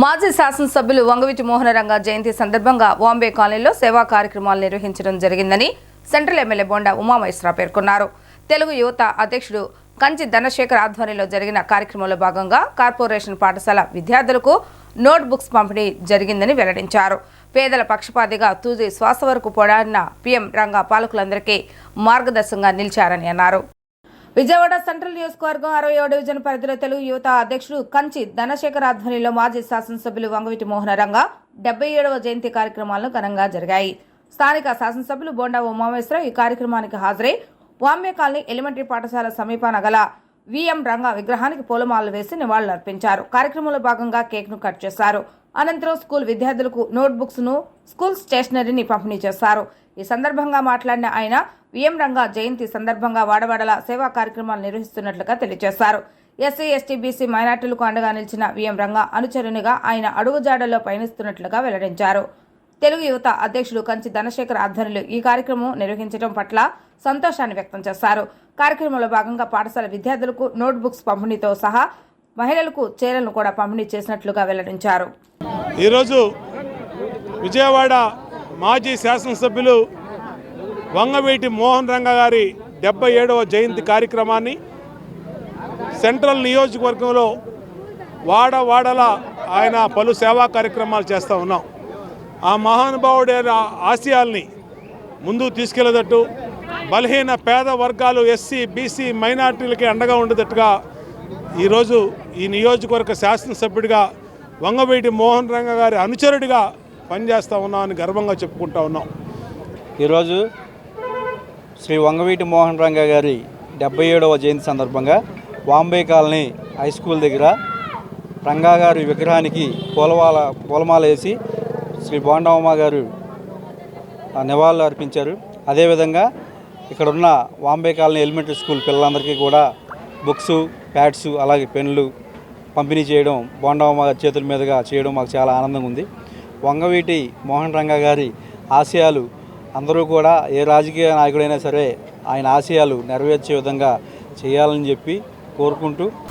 మాజీ శాసనసభ్యులు వంగవీటి మోహనరంగ జయంతి సందర్భంగా బాంబే కాలనీలో సేవా కార్యక్రమాలు నిర్వహించడం జరిగిందని సెంట్రల్ ఎమ్మెల్యే బొండా ఉమామహేశ్వర పేర్కొన్నారు. తెలుగు యువత అధ్యక్షుడు కంచి ధనశేఖర్ ఆధ్వర్యంలో జరిగిన కార్యక్రమంలో భాగంగా కార్పొరేషన్ పాఠశాల విద్యార్థులకు నోట్ బుక్స్ పంపిణీ జరిగిందని వెల్లడించారు. పేదల పక్షపాతిగా తూజి శ్వాస వరకు పొడాడిన పీఎం రంగా పాలకులందరికీ మార్గదర్శకంగా నిలిచారని అన్నారు. విజయవాడ సెంట్రల్ నియోజకవర్గం అరవై ఏడు డివిజన్ పరిధిలో తెలుగు యువత అధ్యక్షుడు కంచి ధనశేఖర్ ఆధ్వర్యంలో మాజీ శాసనసభ్యులు వంగవీటి మోహనరంగ డెబ్బై ఏడవ జయంతి కార్యక్రమాలను ఘనంగా జరిగాయి. స్థానిక శాసనసభ్యులు బోండా ఉమామేశ్వర ఈ కార్యక్రమానికి హాజరై వామ్య కాలనీ ఎలిమెంటరీ పాఠశాల సమీపాన గల విఎం రంగ విగ్రహానికి పూలమాలలు వేసి నివాళులర్పించారు. కార్యక్రమంలో భాగంగా కేక్ను కట్ చేశారు. అనంతరం స్కూల్ విద్యార్థులకు నోట్బుక్స్ను స్కూల్ స్టేషనరీని పంపిణీ చేశారు. ఈ సందర్భంగా మాట్లాడిన ఆయన విఎం రంగా జయంతి సందర్భంగా వాడవాడల సేవా కార్యక్రమాలు నిర్వహిస్తున్నట్లుగా తెలియజేశారు. ఎస్సీ ఎస్టీ బీసీ మైనార్టీలకు అండగా నిలిచిన విఎం రంగా అనుచరునిగా ఆయన అడుగుజాడల్లో పయనిస్తున్నట్లుగా వెల్లడించారు. తెలుగు యువత అధ్యక్షుడు కంచి ధనశేఖర్ ఆధ్వర్యంలో ఈ కార్యక్రమం నిర్వహించడం పట్ల సంతోషాన్ని వ్యక్తం చేశారు. కార్యక్రమంలో భాగంగా పాఠశాల విద్యార్థులకు నోట్ బుక్స్ పంపిణీతో సహా మహిళలకు చీరలను కూడా పంపిణీ చేసినట్లుగా వెల్లడించారు. ఈరోజు విజయవాడ మాజీ శాసనసభ్యులు వంగవీటి మోహన్ రంగ గారి డెబ్బై ఏడవ జయంతి కార్యక్రమాన్ని సెంట్రల్ నియోజకవర్గంలో వాడ వాడల ఆయన పలు సేవా కార్యక్రమాలు చేస్తూ ఉన్నాం. ఆ మహానుభావుడి ఆశయాల్ని ముందుకు తీసుకెళ్ళేటట్టు బలహీన పేద వర్గాలు ఎస్సీ బీసీ మైనార్టీలకి అండగా ఉండేటట్టుగా ఈరోజు ఈ నియోజకవర్గ శాసనసభ్యుడిగా వంగవీటి మోహన్ రంగ గారి అనుచరుడిగా పనిచేస్తూ ఉన్నామని గర్వంగా చెప్పుకుంటా ఉన్నాం. ఈరోజు శ్రీ వంగవీటి మోహన్ రంగ గారి డెబ్బై ఏడవ జయంతి సందర్భంగా వాంబే కాలనీ హై స్కూల్ దగ్గర రంగా గారి విగ్రహానికి పూలమాల పూలమాల వేసి శ్రీ బోండమ్మ గారు నివాళులు అర్పించారు. అదేవిధంగా ఇక్కడ ఉన్న వాంబే కాలనీ ఎలిమెంటరీ స్కూల్ పిల్లలందరికీ కూడా బుక్స్ ప్యాడ్స్ అలాగే పెన్లు పంపిణీ చేయడం బోండమ్మ గారి చేతుల మీదుగా చేయడం మాకు చాలా ఆనందంగా ఉంది. వంగవీటి మోహన్ రంగా గారి ఆశయాలు అందరూ కూడా ఏ రాజకీయ నాయకుడైనా సరే ఆయన ఆశయాలు నెరవేర్చే విధంగా చేయాలని చెప్పి కోరుకుంటూ